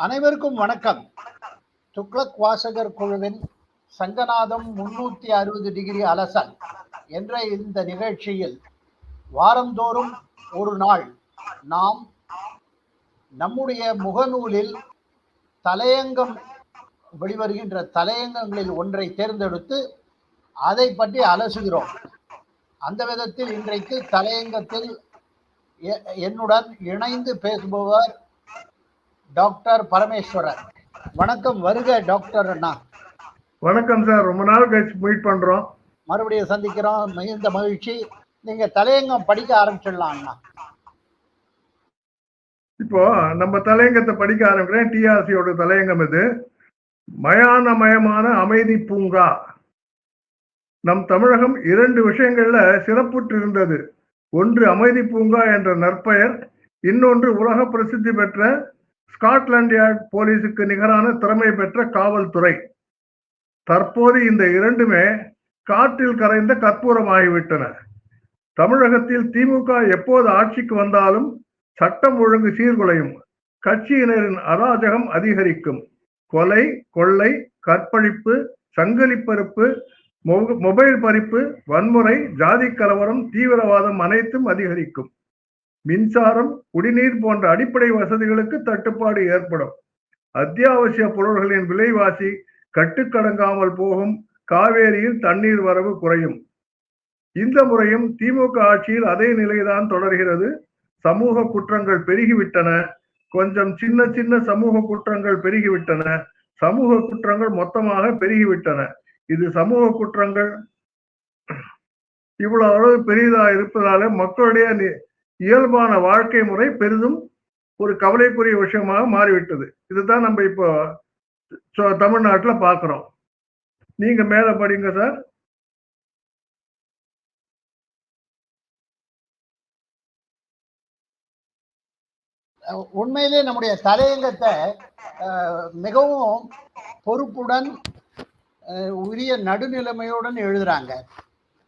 அனைவருக்கும் வணக்கம். துக்ளக் வாசகர் குழுவின் சங்கநாதம் முன்னூத்தி அறுபது டிகிரி அலசல் என்ற இந்த நிகழ்ச்சியில் வாரந்தோறும் ஒரு நாள் நாம் நம்முடைய முகநூலில் தலையங்கம் வெளிவருகின்ற தலையங்கங்களில் ஒன்றை தேர்ந்தெடுத்து அதை பற்றி அலசுகிறோம். அந்த விதத்தில் இன்றைக்கு தலையங்கத்தில் எ- என்னுடன் இணைந்து பேசுபவர் டாக்டர் பரமேஸ்வரன் வணக்கம் வருக டாக்டர் அண்ணா. வணக்கம் சார். ரொம்ப நாள் கழிச்சு மீட் பண்றோம். மறுபடியும் சந்திக்கிறோம். மிகுந்த மகிழ்ச்சி. நீங்க தலையங்கம் படிக்க ஆரம்பிச்சிடலாம் அண்ணா. இப்போ நம்ம தலையங்கத்தை படிக்க ஆரம்பிக்கிறேன். டிஆர்சியோட தலையங்கம் இது. மயானமயமான அமைதி பூங்கா. நம் தமிழகம் இரண்டு விஷயங்கள்ல சிறப்புற்று இருந்தது ஒன்று அமைதி பூங்கா என்ற நற்பெயர் இன்னொன்று உலக பிரசித்தி பெற்ற ஸ்காட்லாந்து யார்ட் போலீஸுக்கு நிகரான திறமை பெற்ற காவல்துறை. தற்போது இந்த இரண்டுமே காற்றில் கரைந்த கற்பூரமாகிவிட்டன. தமிழகத்தில் திமுக எப்போது ஆட்சிக்கு வந்தாலும் சட்டம் ஒழுங்கு சீர்குலையும். கட்சியினரின் அராஜகம் அதிகரிக்கும். கொலை கொள்ளை கற்பழிப்பு சங்கிலிப்பருப்பு மொ- மொபைல் பறிப்பு வன்முறை ஜாதி கலவரம் தீவிரவாதம் அனைத்தும் அதிகரிக்கும். மின்சாரம் குடிநீர் போன்ற அடிப்படை வசதிகளுக்கு தட்டுப்பாடு ஏற்படும். அத்தியாவசிய பொருள்களின் விலைவாசி கட்டுக்கடங்காமல் போகும். காவேரியில் தண்ணீர் வரவு குறையும். இந்த முறையும் திமுக ஆட்சியில் அதே நிலைதான் தொடர்கிறது. சமூக குற்றங்கள் பெருகிவிட்டன. கொஞ்சம் சின்ன சின்ன சமூக குற்றங்கள் பெருகிவிட்டன. சமூக குற்றங்கள் மொத்தமாக பெருகிவிட்டன. இது சமூக குற்றங்கள். இவ்வளவு அளவு பெரிதா இருப்பதால மக்களுடைய நி- இயல்பான வாழ்க்கை முறை பெரிதும் ஒரு கவலைக்குரிய விஷயமாக மாறிவிட்டது. இதுதான் நம்ம இப்போ தமிழ்நாட்டில் தமிழ்நாட்டுல நீங்க மேல படிங்க சார். உண்மையிலே நம்முடைய தலையங்கத்தை மிகவும் பொறுப்புடன் அஹ், உரிய நடுநிலைமையுடன் எழுதுறாங்க.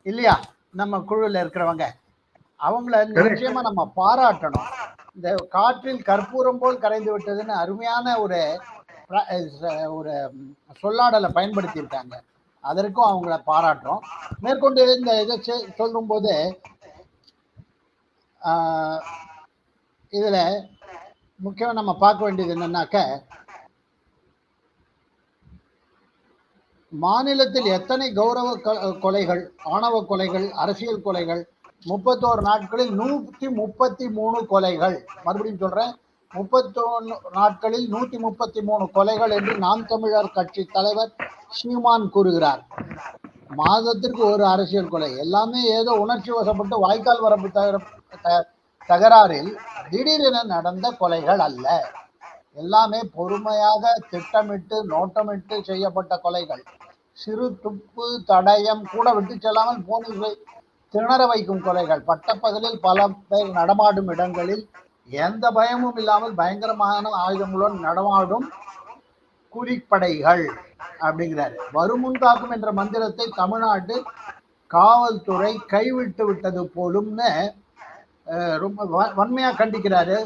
இல்லையா? நம்ம குழுவில் இருக்கிறவங்க. அவங்கள நிச்சயமா நம்ம பாராட்டணும். இந்த காற்றில் கற்பூரம் போல் கரைந்து விட்டதுன்னு அருமையான ஒரு ஒரு சொல்லாடலை பயன்படுத்தி இருக்காங்க அதற்கும் அவங்கள பாராட்டுறோம். மேற்கொண்டு இந்த இதை சொல்லும்போது ஆஹ், இதுல முக்கியம் நம்ம பார்க்க வேண்டியது என்னன்னாக்க மாநிலத்தில் எத்தனை கௌரவ கொலைகள் ஆணவ கொலைகள் அரசியல் கொலைகள் முப்பத்தோரு நாட்களில் நூத்தி முப்பத்தி மூணு கொலைகள். மறுபடியும் சொல்றேன். முப்பத்தொன்னு நாட்களில் நூத்தி முப்பத்தி மூணு கொலைகள் என்று நாம் தமிழர் கட்சி தலைவர் சீமான் கூறுகிறார். மாதத்திற்கு ஒரு அரசியல் கொலை. எல்லாமே ஏதோ உணர்ச்சி வசப்பட்டு வாய்க்கால் வரப்பு தகர- தகராறில் திடீரென நடந்த கொலைகள் அல்ல. எல்லாமே பொறுமையாக திட்டமிட்டு நோட்டமிட்டு செய்யப்பட்ட கொலைகள். சிறு துப்பு தடயம் கூட விட்டு செல்லாமல் போலீஸை திணற வைக்கும் கொலைகள் பட்டப்பகலில் பல பேர் நடமாடும் இடங்களில் எந்த பயமும் இல்லாமல் பயங்கரமான ஆயுதங்களுடன் நடமாடும் கூலிப்படைகள் அப்படிங்கிறாரு. வருமுன் காக்கும் என்ற மந்திரத்தை தமிழ்நாட்டு காவல்துறை கைவிட்டு விட்டது போலும்னு ரொம்ப வன்மையா கண்டிக்கிறாரு.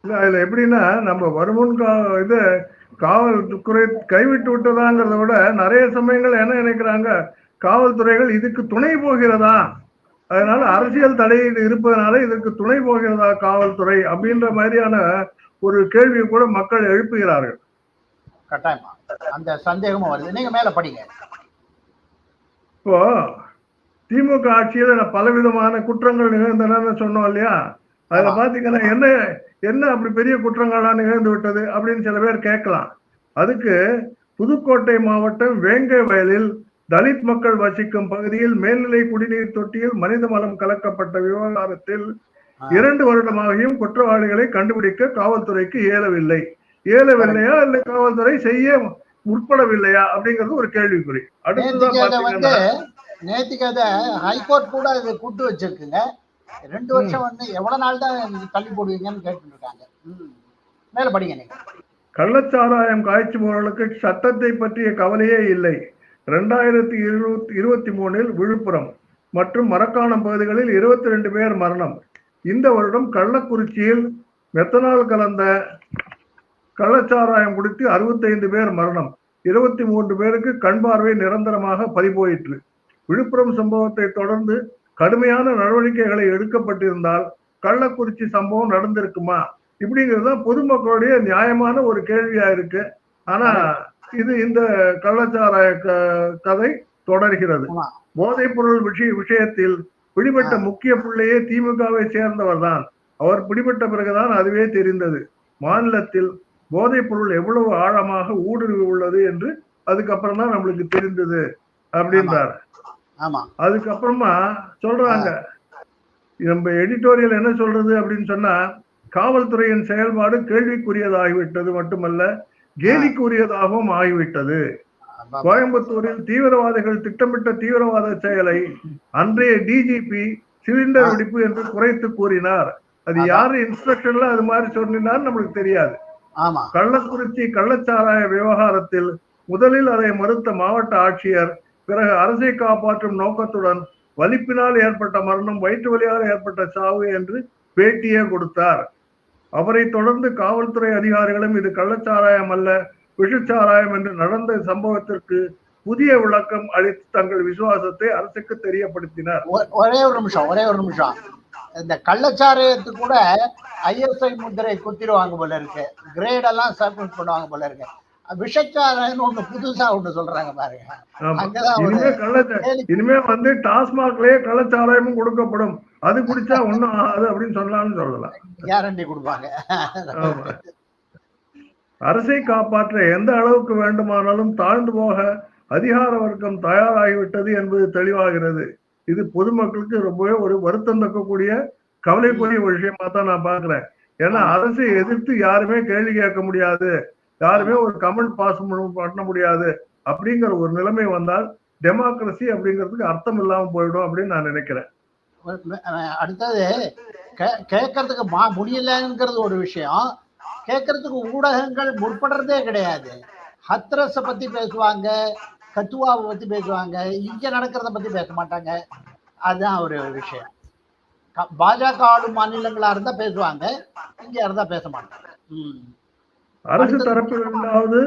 அதுல- எப்படின்னா நம்ம வருமுன் இது காவல்துறை கைவிட்டு விட்டதாங்கிறத விட நிறைய சமயங்கள் என்ன நினைக்கிறாங்க காவல்துறைகள் இதுக்கு துணை போகிறதா? அதனால அரசியல் தலையீடு இருப்பதனால இதற்கு துணை போகிறதா காவல்துறை அப்படின்ற மாதிரியான ஒரு கேள்வியை கூட மக்கள் எழுப்புகிறார்கள். கட்டாயமா? அந்த சந்தேகமும் வருது. நீங்க மேல படிங்க. இப்போ திமுக ஆட்சியில பலவிதமான குற்றங்கள் நிகழ்ந்தன சொன்னோம் இல்லையா? அதுல. பாத்தீங்கன்னா என்ன என்ன அப்படி பெரிய குற்றங்கள்லாம் நிகழ்ந்து விட்டது அப்படின்னு சில பேர் கேட்கலாம். அதுக்கு புதுக்கோட்டை மாவட்டம் வேங்கை வயலில் தலித் மக்கள் வசிக்கும் பகுதியில் மேல்நிலை குடிநீர் தொட்டியில் மனித மலம் கலக்கப்பட்ட விவகாரத்தில். இரண்டு வருடமாகியும் குற்றவாளிகளை கண்டுபிடிக்க காவல்துறைக்கு இயலவில்லை இயலவில்லையா இல்லை காவல்துறை செய்ய முற்படவில்லையா அப்படிங்கிறது ஒரு கேள்விக்குறி. அடுத்ததான் நேத்திக்கு அதை ஹைகோர்ட் கூட அதை கூட்டு வச்சிருக்குங்க. ரெண்டு வருஷம் வந்து எவ்வளவு நாள் தான் தள்ளி போடுவீங்கன்னு கேட்டு இருக்காங்க ம். மேல படிங்க கள்ளச்சாராயம் காய்ச்சுபவர்களுக்கு சட்டத்தை பற்றிய கவலையே இல்லை. ரெண்டாயிரத்தி இருபத்தி இருபத்தி மூணில் விழுப்புரம் மற்றும் மரக்காணம் பகுதிகளில் இருபத்தி ரெண்டு பேர் மரணம். இந்த வருடம் கள்ளக்குறிச்சியில் மெத்தனால் கலந்த கள்ளச்சாராயம் குடித்து அறுபத்தைந்து பேர் மரணம். இருபத்தி மூன்று பேருக்கு கண் பார்வை நிரந்தரமாக பறிபோயிற்று. விழுப்புரம் சம்பவத்தை தொடர்ந்து கடுமையான நடவடிக்கைகளை எடுக்கப்பட்டிருந்தால் கள்ளக்குறிச்சி சம்பவம் நடந்திருக்குமா? இப்படிங்கிறது தான் பொதுமக்களுடைய நியாயமான ஒரு கேள்வியா இருக்கு. ஆனா இது இந்த கள்ளச்சாராய கதை தொடர்கிறது. போதைப் பொருள் விஷய விஷயத்தில் பிடிபட்ட முக்கிய பிள்ளையே திமுகவை சேர்ந்தவர் தான் அவர் பிடிபட்ட பிறகுதான் அதுவே தெரிந்தது. மாநிலத்தில் போதைப் பொருள் எவ்வளவு ஆழமாக ஊடுருவி உள்ளது என்று அதுக்கப்புறம் தான் நம்மளுக்கு தெரிந்தது அப்படின்றார். அதுக்கப்புறமா சொல்றாங்க. நம்ம எடிட்டோரியல் என்ன சொல்றது அப்படின்னு சொன்னா காவல்துறையின் செயல்பாடு கேள்விக்குரியதாகிவிட்டது மட்டுமல்ல கேலிக்குரியதாகவும் ஆகிவிட்டது. கோயம்புத்தூரில் தீவிரவாதிகள் திட்டமிட்ட தீவிரவாத செயலை அன்றைய டிஜிபி சிலிண்டர். வெடிப்பு என்று குறைத்து கூறினார் அது. யாரு இன்ஸ்ட்ரக்ஷன்ல அது மாதிரி சொன்னார் நம்மளுக்கு தெரியாது கள்ளக்குறிச்சி கள்ளச்சாராய விவகாரத்தில் முதலில் அதை மறுத்த மாவட்ட ஆட்சியர் பிறகு அரசை காப்பாற்றும் நோக்கத்துடன் வலிப்பினால் ஏற்பட்ட மரணம் வயிற்று வலியால் ஏற்பட்ட சாவு என்று பேட்டியே கொடுத்தார் அவரை தொடர்ந்து காவல்துறை அதிகாரிகளும் இது கள்ளச்சாராயம் அல்ல விஷச்சாராயம் என்று நடந்த சம்பவத்திற்கு புதிய விளக்கம் அளித்து தங்கள் விசுவாசத்தை அரசுக்கு தெரியப்படுத்தினர். ஒ- ஒரே ஒரு நிமிஷம் ஒரே ஒரு நிமிஷம். இந்த கள்ளச்சாராயத்துக்கு கூட ஐஎஸ்ஐ முத்திரை குத்திடுவாங்க போல இருக்கு. கிரேட் எல்லாம் சப்மிட் பண்ணுவாங்க போல இருக்கு. விஷச்சாராயம்னு ஒண்ணு புதுசா ஒண்ணு சொல்றாங்க பாருங்க. இனிமே வந்து டாஸ்மாக்லயே கள்ளச்சாராயமும் கொடுக்கப்படும். அது குடிச்சா ஒண்ணும் ஆகாது அப்படின்னு சொல்லலாம்னு சொல்லலாம் கேரண்டி கொடுப்பாங்க. அரசை காப்பாற்ற எந்த அளவுக்கு வேண்டுமானாலும் தாழ்ந்து போக அதிகார வர்க்கம் தயாராகிவிட்டது என்பது தெளிவாகிறது. இது பொதுமக்களுக்கு ரொம்பவே ஒரு வருத்தம் தக்கக்கூடிய கவலைக்குரிய ஒரு விஷயமா தான் நான் பாக்குறேன் ஏன்னா அரசை எதிர்த்து யாருமே கேள்வி கேட்க முடியாது. யாருமே ஒரு கமெண்ட் பாஸ் பண்ண முடியாது அப்படிங்கிற ஒரு நிலைமை வந்தால் டெமோக்ரஸி அப்படிங்கிறதுக்கு அர்த்தம் இல்லாம போயிடும் அப்படின்னு நான் நினைக்கிறேன். அடுத்தது கே- கேட்கறதுக்கு மா முடியலங்கிறது ஒரு விஷயம். கேட்கறதுக்கு ஊடகங்கள் முற்படுறதே கிடையாது. ஹத்ரஸை பத்தி பேசுவாங்க கத்துவாவை பத்தி பேசுவாங்க இங்க நடக்கிறத பத்தி பேச மாட்டாங்க. அதுதான் ஒரு விஷயம். பாஜக ஆளும் மாநிலங்களா இருந்தா பேசுவாங்க இங்க இருந்தா பேச மாட்டாங்க. ம். அரசு தரப்பில் இருந்தாவது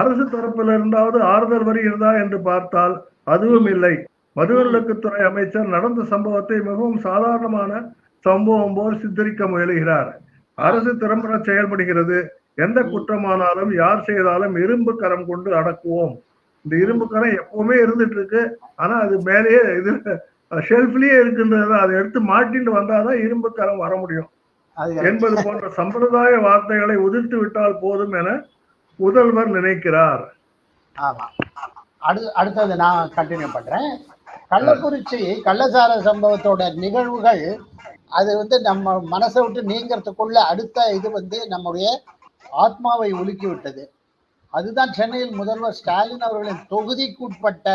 அரசு தரப்பில் இருந்தாவது ஆறுதல் வருகிறதா என்று பார்த்தால் அதுவும் இல்லை. மதுவிலக்குத்துறை அமைச்சர் நடந்த சம்பவத்தை மிகவும் சாதாரணமான சம்பவம் போல் சித்தரிக்க முயலுகிறார். அரசு திறம்பட செயல்படுகிறது. எந்த குற்றமானாலும் யார் செய்தாலும் இரும்பு கரம் கொண்டு அடக்குவோம். இந்த இரும்பு கரம் எப்பவுமே இருந்துட்டு இருக்கு ஆனா அது மேலேயே இது ஷெல்ஃப்லயே இருக்கின்றது அதை எடுத்து மாட்டிட்டு வந்தாதான் இரும்பு கரம் வர முடியும். என்பது போன்ற சம்பிரதாய வார்த்தைகளை உதிர்த்து விட்டால் போதும் என முதல்வர் நினைக்கிறார். ஆமா. அடு அடுத்தது நான் கண்டினியூ பண்றேன். கள்ளக்குறிச்சி கள்ளச்சார சம்பவத்தோட நிகழ்வுகள் அது வந்து நம்ம மனசை விட்டு நீங்கிறதுக்குள்ள அடுத்த இது வந்து நம்முடைய ஆத்மாவை உலுக்கி விட்டது அதுதான் சென்னையில் முதல்வர் ஸ்டாலின் அவர்களின் தொகுதிக்குட்பட்ட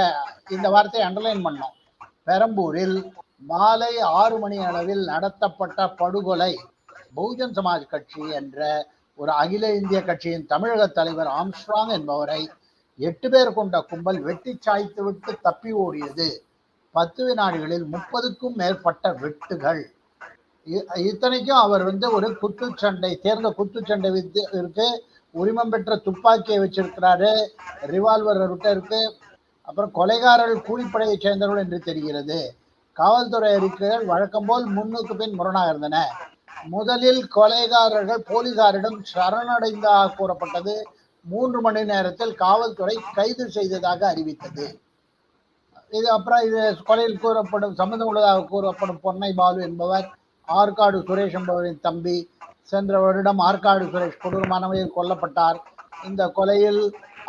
இந்த வார்த்தையை அண்டர்லைன் பண்ணோம். பெரம்பூரில் மாலை ஆறு மணி அளவில் நடத்தப்பட்ட படுகொலை. பகுஜன் சமாஜ் கட்சி என்ற ஒரு அகில இந்திய கட்சியின் தமிழக தலைவர் ஆம்ஸ்ட்ராங் என்பவரை எட்டு பேர் கொண்ட கும்பல் வெட்டி சாய்த்து விட்டு தப்பி ஓடியது. பத்து வினாடிகளில் முப்பதுக்கும் மேற்பட்ட வெட்டுகள். இ- இத்தனைக்கும் அவர் வந்து ஒரு குத்துச்சண்டை தேர்ந்த குத்துச்சண்டை வித்து இருக்கு. உரிமம் பெற்ற துப்பாக்கியை வச்சிருக்கிறாரு. ரிவால்வர் இருக்கு. அப்புறம் கொலைகாரர்கள் கூலிப்படையைச் சேர்ந்தவர்கள் என்று தெரிகிறது. காவல்துறை அறிக்கைகள் வழக்கம் போல் முன்னுக்கு பின் முரணாக இருந்தன. முதலில் கொலைகாரர்கள் போலீசாரிடம் சரணடைந்ததாக கூறப்பட்டது. மூன்று மணி நேரத்தில் காவல்துறை கைது செய்ததாக அறிவித்தது. இது அப்புறம் இது கொலையில் கூறப்படும் சம்பந்தம் உள்ளதாக கூறப்படும் பொன்னை பாலு என்பவர் ஆற்காடு சுரேஷ் என்பவரின் தம்பி சென்ற வருடம் ஆற்காடு சுரேஷ் கொடூரமான முறையில் கொல்லப்பட்டார். இந்த கொலையில்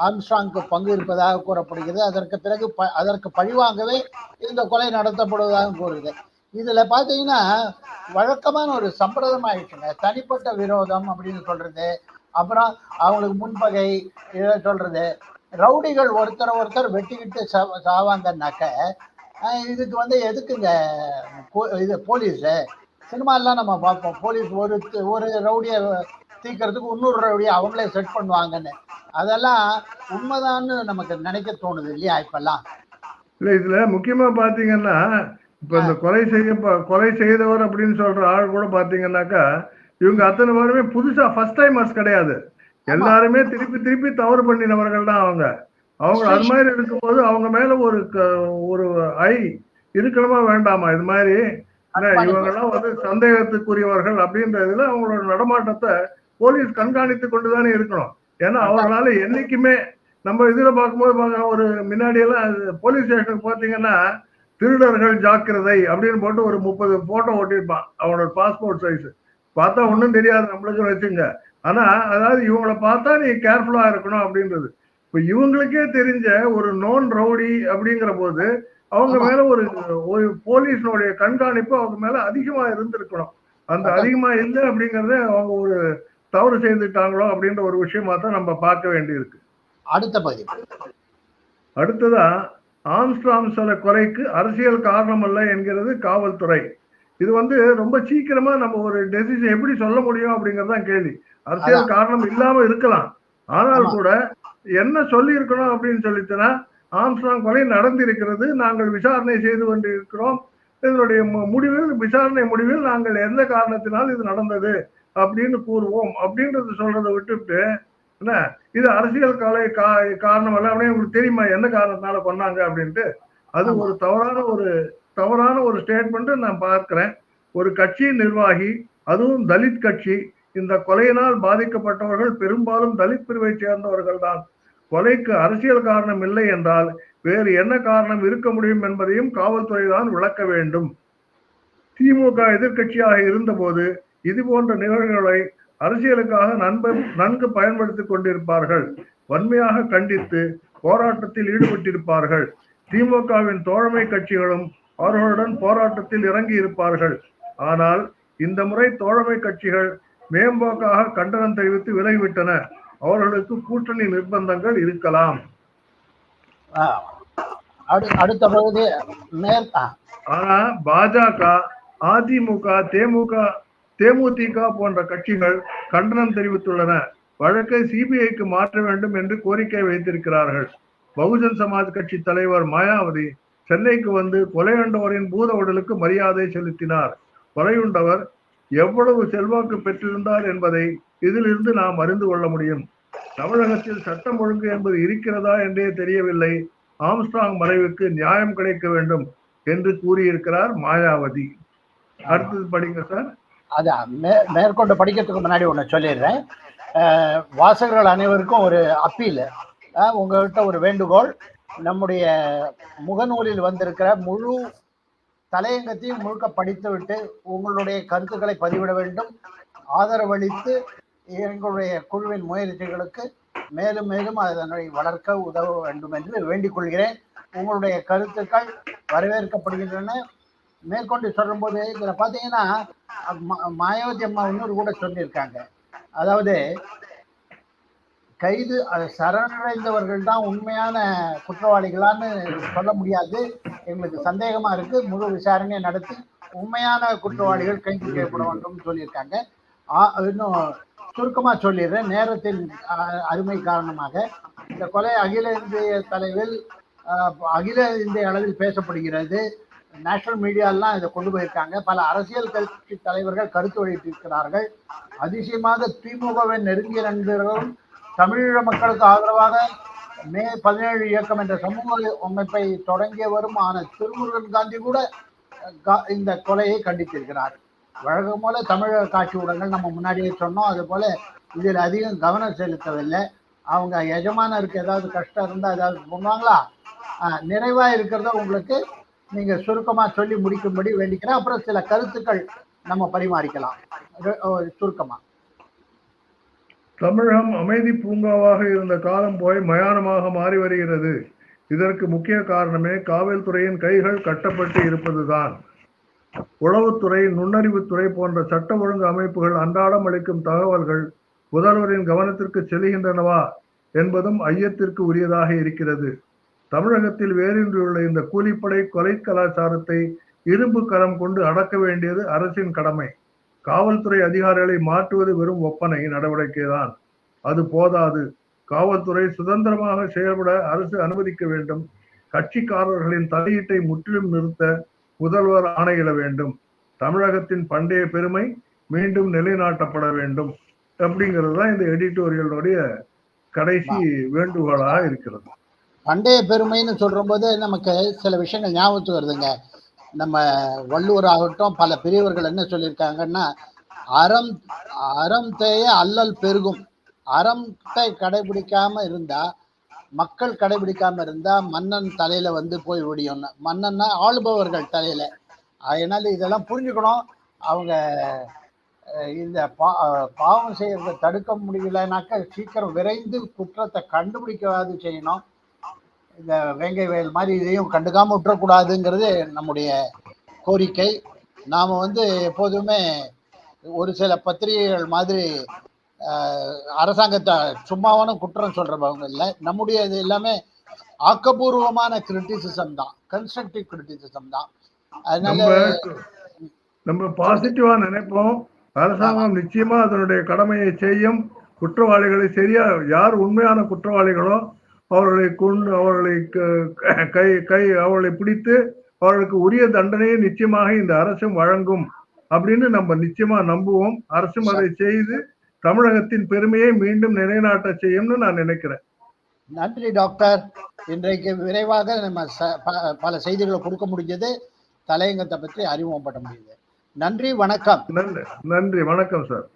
ஆம்ஸ்ட்ராங்க்கு பங்கு இருப்பதாக கூறப்படுகிறது. அதற்கு பிறகு ப அதற்கு பழிவாங்கவே இந்த கொலை நடத்தப்படுவதாக கூறுகிறது. இதுல பாத்தீங்கன்னா வழக்கமான ஒரு சம்பிரதம் ஆயிடுச்சுங்க. தனிப்பட்ட விரோதம் அப்படின்னு சொல்றது. அப்புறம் அவங்களுக்கு முன்பகை இதை சொல்றது. ரவுடிகள் ஒருத்தர் ஒருத்தர் வெட்டிக்கிட்டு சா- சாவாங்கன்னாக்க இதுக்கு வந்து எதுக்குங்க? போ- இது போலீஸு. சினிமாலாம் நம்ம பார்ப்போம் போலீஸ் ஒரு ஒரு ரவுடியை தீக்கிறதுக்கு இன்னொரு ரவுடியை அவங்களே செட் பண்ணுவாங்கன்னு. அதெல்லாம் உண்மைதான்னு நமக்கு நினைக்க தோணுது இல்லையா இப்பெல்லாம்? இல்லை இதில் முக்கியமாக பார்த்தீங்கன்னா இப்ப இந்த கொலை செய்ய கொலை செய்தவர் அப்படின்னு சொல்ற ஆள் கூட பாத்தீங்கன்னாக்கா இவங்க அத்தனை பேருமே புதுசா ஃபர்ஸ்ட் டைமர்ஸ் கிடையாது. எல்லாருமே திருப்பி திருப்பி தவறு பண்ணினவர்கள் தான் அவங்க. அவங்க அது மாதிரி இருக்கும்போது அவங்க மேல ஒரு ஒரு ஐ இருக்கணுமா வேண்டாமா? இது மாதிரி இவங்கெல்லாம் வந்து சந்தேகத்துக்குரியவர்கள் அப்படின்றதுல அவங்களோட நடமாட்டத்தை போலீஸ் கண்காணித்து கொண்டுதானே இருக்கணும். ஏன்னா அவங்களால என்னைக்குமே நம்ம இதுல பார்க்கும்போது பார்க்க ஒரு முன்னாடி எல்லாம் போலீஸ் ஸ்டேஷனுக்கு பாத்தீங்கன்னா திருடர்கள் ஜாக்கிரதை அப்படின்னு போட்டு ஒரு முப்பது போட்டோ ஒட்டியிருப்பான். அவனோட பாஸ்போர்ட் சைஸ் பார்த்தா ஒன்றும் தெரியாது நம்மளுக்கு வச்சுங்க. ஆனா அதாவது இவங்களை பார்த்தா நீ கேர்ஃபுல்லா இருக்கணும் அப்படின்றது. இப்ப இவங்களுக்கே தெரிஞ்ச ஒரு நோன் ரவுடி அப்படிங்கிற போது அவங்க. மேல ஒரு ஒரு போலீஸினுடைய கண்காணிப்பு அவங்க மேல அதிகமா இருந்திருக்கணும். அந்த. அதிகமா இல்லை அப்படிங்கறத அவங்க ஒரு தவறு செய்துட்டாங்களோ அப்படின்ற ஒரு விஷயமா தான் நம்ம பார்க்க வேண்டியிருக்கு. அடுத்த பதிவு. அடுத்ததா ஆம்ஸ்ட்ராங் சில கொலைக்கு அரசியல் காரணம் அல்ல என்கிறது காவல்துறை. இது வந்து ரொம்ப சீக்கிரமா நம்ம ஒரு டெசிஷன் எப்படி சொல்ல முடியும் அப்படிங்கறது தான் கேள்வி. அரசியல் காரணம் இல்லாம இருக்கலாம். ஆனால். கூட என்ன சொல்லி இருக்கணும் அப்படின்னு சொல்லிட்டுனா ஆம்ஸ்ட்ராங் கொலை நடந்திருக்கிறது நாங்கள் விசாரணை செய்து கொண்டிருக்கிறோம். இதனுடைய முடிவில் விசாரணை முடிவில் நாங்கள் எந்த காரணத்தினால் இது நடந்தது அப்படின்னு கூறுவோம் அப்படின்றது சொல்றதை விட்டுவிட்டு என்ன? இது அரசியல் கலை காரணம் அல்ல அப்படின்னு உங்களுக்கு தெரியுமா என்ன காரணத்தினால பண்ணாங்க அப்படின்ட்டு? அது. ஒரு தவறான ஒரு தவறான ஒரு ஸ்டேட்மெண்ட் நான் பார்க்கிறேன். ஒரு கட்சியின் நிர்வாகி அதுவும் தலித் கட்சி இந்த கொலையினால் பாதிக்கப்பட்டவர்கள் பெரும்பாலும் தலித் பிரிவை சேர்ந்தவர்கள் தான். கொலைக்கு அரசியல் காரணம் இல்லை என்றால் வேறு என்ன காரணம் இருக்க முடியும் என்பதையும் காவல்துறை தான் விளக்க வேண்டும். திமுக எதிர்க்கட்சியாக இருந்தபோது இது போன்ற நிகழ்வுகளை அரசியலுக்காக நண்ப நன்கு பயன்படுத்திக் கொண்டிருப்பார்கள். வன்மையாக கண்டித்து போராட்டத்தில் ஈடுபட்டிருப்பார்கள். திமுகவின் தோழமை கட்சிகளும் அவர்களுடன் போராட்டத்தில் இறங்கி இருப்பார்கள் ஆனால் இந்த முறை தோழமை கட்சிகள் மேம்போக்காக கண்டனம் தெரிவித்து விலகிவிட்டன. அவர்களுக்கு கூட்டணி நிர்பந்தங்கள் இருக்கலாம். அடுத்த பகுதி ஆனா பாஜக அதிமுக தேமுக தேமுதிக போன்ற கட்சிகள் கண்டனம் தெரிவித்துள்ளன. வழக்கை சிபிஐக்கு மாற்ற வேண்டும் என்று கோரிக்கை வைத்திருக்கிறார்கள். பகுஜன் சமாஜ் கட்சி தலைவர் மாயாவதி சென்னைக்கு வந்து கொலையுண்டவரின் பூத உடலுக்கு மரியாதை செலுத்தினார். கொலையுண்டவர் எவ்வளவு செல்வாக்கு பெற்றிருந்தார் என்பதை இதிலிருந்து நாம் அறிந்து கொள்ள முடியும். தமிழகத்தில் சட்டம் ஒழுங்கு என்பது இருக்கிறதா என்றே தெரியவில்லை. ஆம்ஸ்ட்ராங் மறைவுக்கு நியாயம் கிடைக்க வேண்டும் என்று கூறியிருக்கிறார் மாயாவதி. அடுத்தது படிங்க சார். அதான் மே- மேற்கொண்டு படிக்கிறதுக்கு முன்னாடி ஒன்று சொல்லிடுறேன். வாசகர்கள் அனைவருக்கும் ஒரு அப்பீல். உங்கள்கிட்ட ஒரு வேண்டுகோள். நம்முடைய முகநூலில் வந்திருக்கிற முழு தலையங்கத்தையும் முழுக்க படித்துவிட்டு உங்களுடைய கருத்துக்களை பதிவிட வேண்டும். ஆதரவளித்து எங்களுடைய குழுவின் முயற்சிகளுக்கு மேலும் மேலும் அதனை வளர்க்க உதவ வேண்டும் என்று வேண்டிக் கொள்கிறேன். உங்களுடைய கருத்துக்கள் வரவேற்கப்படுகின்றன. மேற்கொண்டு சொல்லும்போது இதில் பார்த்தீங்கன்னா மாயாவதி அம்மா இன்னொரு கூட சொல்லியிருக்காங்க. அதாவது கைது சரணடைந்தவர்கள் தான் உண்மையான குற்றவாளிகளான்னு சொல்ல முடியாது. எங்களுக்கு சந்தேகமா இருக்கு. முழு விசாரணையை நடத்தி உண்மையான குற்றவாளிகள் கைது செய்யப்பட வேண்டும் சொல்லியிருக்காங்க. ஆ- இன்னும் சுருக்கமாக சொல்லிடுறேன். நேரத்தின் அருமை காரணமாக இந்த கொலை அகில இந்திய தலைவில் அகில இந்திய அளவில் பேசப்படுகிறது. நேஷனல் மீடியாலாம் இதை கொண்டு போயிருக்காங்க. பல அரசியல் கட்சி தலைவர்கள் கருத்து வெளியிட்டிருக்கிறார்கள். அதிசயமாக திமுகவின் நெருங்கிய நண்பர்களும் தமிழீழ மக்களுக்கு ஆதரவாக மே பதினேழு இயக்கம் என்ற சமூக அமைப்பை தொடங்கியவரும் ஆன திருமுருகன் காந்தி கூட கா- இந்த கொலையை கண்டித்திருக்கிறார். வழக்கம் போல தமிழக காட்சி ஊடகங்கள் நம்ம முன்னாடியே சொன்னோம். அது போல இதில் அதிகம் கவனம் செலுத்தவில்லை. அவங்க எஜமானருக்கு ஏதாவது கஷ்டம் இருந்தால் ஏதாவது பண்ணுவாங்களா? நிறைவாக இருக்கிறத உங்களுக்கு நீங்க சுருக்கமா சொல்லி முடிக்கும்படி வேண்டிக்கிறேன். அப்புறம் சில கருத்துக்கள் நம்ம பரிமாறிக்கலாம். சுருக்கமா. தமிழகம் அமைதி பூங்காவாக இருந்த காலம் போய் மயானமாக மாறி வருகிறது. இதற்கு முக்கிய காரணமே காவல்துறையின் கைகள் கட்டப்பட்டு இருப்பதுதான். உளவுத்துறை நுண்ணறிவுத்துறை போன்ற சட்ட ஒழுங்கு அமைப்புகள் அன்றாடம் அளிக்கும் தகவல்கள் முதல்வரின் கவனத்திற்கு செல்கின்றனவா என்பதும் ஐயத்திற்கு உரியதாக இருக்கிறது. தமிழகத்தில் வேரூன்றியுள்ள இந்த கூலிப்படை கொலை கலாச்சாரத்தை இரும்பு கரம் கொண்டு அடக்க வேண்டியது அரசின் கடமை. காவல்துறை அதிகாரிகளை மாற்றுவது வெறும் ஒப்பனை நடவடிக்கைதான். அது போதாது. காவல்துறை சுதந்திரமாக செயல்பட அரசு அனுமதிக்க வேண்டும். கட்சிக்காரர்களின் தலையீட்டை முற்றிலும் நிறுத்த முதல்வர் ஆணையிட வேண்டும். தமிழகத்தின் பண்டைய பெருமை மீண்டும் நிலைநாட்டப்பட வேண்டும். அப்படிங்கிறது தான் இந்த எடிட்டோரியலுடைய கடைசி வேண்டுகோளாக இருக்கிறது. பண்டைய பெருமைன்னு சொல்லும்போது நமக்கு சில விஷயங்கள் ஞாபகத்துக்கு வருதுங்க. நம்ம வள்ளுவர் ஆகட்டும் பல பெரியவர்கள் என்ன சொல்லியிருக்காங்கன்னா அறம் அறம் தேய அல்லல் பெருகும். அறத்தை கடைபிடிக்காம இருந்தா மக்கள் கடைபிடிக்காம இருந்தா மன்னன் தலையில வந்து போய் விடியும்னு மன்னன்னா ஆளுபவர்கள் தலையில. அதனால இதெல்லாம் புரிஞ்சுக்கணும். அவங்க இந்த பா பாவம் செய்யறதை தடுக்க முடியலனாக்கா சீக்கிரம் விரைந்து குற்றத்தை கண்டுபிடிக்காது செய்யணும். இந்த வேங்கை வயல் மாதிரி இதையும் கண்டுக்காம விட்டுறக்கூடாதுங்கிறது நம்முடைய கோரிக்கை. நாம வந்து எப்போதுமே ஒரு சில பத்திரிகைகள் மாதிரி அரசாங்கத்தை சும்மாவான குற்றம் சொல்றவங்க இல்லை. நம்முடைய இது எல்லாமே ஆக்கப்பூர்வமான கிரிட்டிசிசம் தான். கன்ஸ்ட்ரக்டிவ் கிரிட்டிசிசம் தான். அதனால நம்ம நம்ம பாசிட்டிவா நினைப்போம். அரசாங்கம் நிச்சயமா அதனுடைய கடமையை செய்யும். குற்றவாளிகளை சரியா யார் உண்மையான குற்றவாளிகளோ அவர்களை கொண்டு அவர்களை க- கை அவர்களை பிடித்து அவர்களுக்கு உரிய தண்டனையை நிச்சயமாக இந்த அரசும் வழங்கும் அப்படின்னு நம்ம நிச்சயமா நம்புவோம். அரசும் அதை செய்து தமிழகத்தின் பெருமையை மீண்டும் நிலைநாட்ட செய்யும்னு நான் நினைக்கிறேன். நன்றி டாக்டர். இன்றைக்கு விரைவாக நம்ம பல செய்திகளை கொடுக்க முடிஞ்சது. தலையங்கத்தை பற்றி அறிமுகப்பட முடியுது. நன்றி வணக்கம். நன்றி நன்றி வணக்கம் சார்.